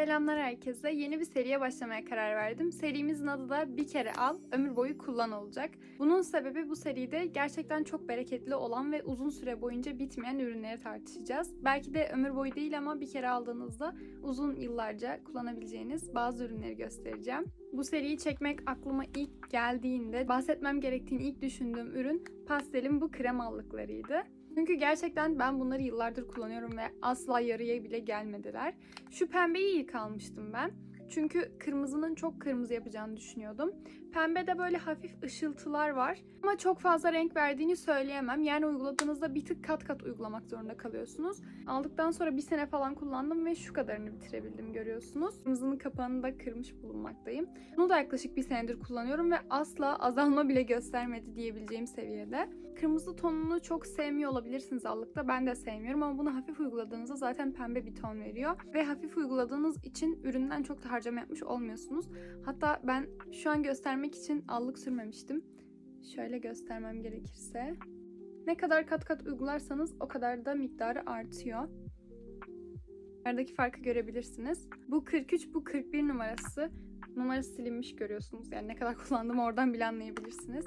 Selamlar herkese. Yeni bir seriye başlamaya karar verdim. Serimizin adı da Bir Kere Al, Ömür Boyu Kullan olacak. Bunun sebebi bu seride gerçekten çok bereketli olan ve uzun süre boyunca bitmeyen ürünleri tartışacağız. Belki de ömür boyu değil ama bir kere aldığınızda uzun yıllarca kullanabileceğiniz bazı ürünleri göstereceğim. Bu seriyi çekmek aklıma ilk geldiğinde bahsetmem gerektiğini ilk düşündüğüm ürün pastelin bu krem allıklarıydı. Çünkü gerçekten ben bunları yıllardır kullanıyorum ve asla yarıya bile gelmediler. Şu pembeyi ilk almıştım ben. Çünkü kırmızının çok kırmızı yapacağını düşünüyordum. Pembede böyle hafif ışıltılar var. Ama çok fazla renk verdiğini söyleyemem. Yani uyguladığınızda bir tık kat kat uygulamak zorunda kalıyorsunuz. Aldıktan sonra bir sene falan kullandım ve şu kadarını bitirebildim görüyorsunuz. Kırmızının kapağını da kırmış bulunmaktayım. Bunu da yaklaşık bir senedir kullanıyorum ve asla azalma bile göstermedi diyebileceğim seviyede. Kırmızı tonunu çok sevmiyor olabilirsiniz allıkta. Ben de sevmiyorum ama bunu hafif uyguladığınızda zaten pembe bir ton veriyor. Ve hafif uyguladığınız için üründen çok da harcama yapmış olmuyorsunuz. Hatta ben şu an göstermek için allık sürmemiştim. Şöyle göstermem gerekirse. Ne kadar kat kat uygularsanız o kadar da miktarı artıyor. Aradaki farkı görebilirsiniz. Bu 43, bu 41 numarası. Numarası silinmiş görüyorsunuz. Yani ne kadar kullandığımı oradan bile anlayabilirsiniz.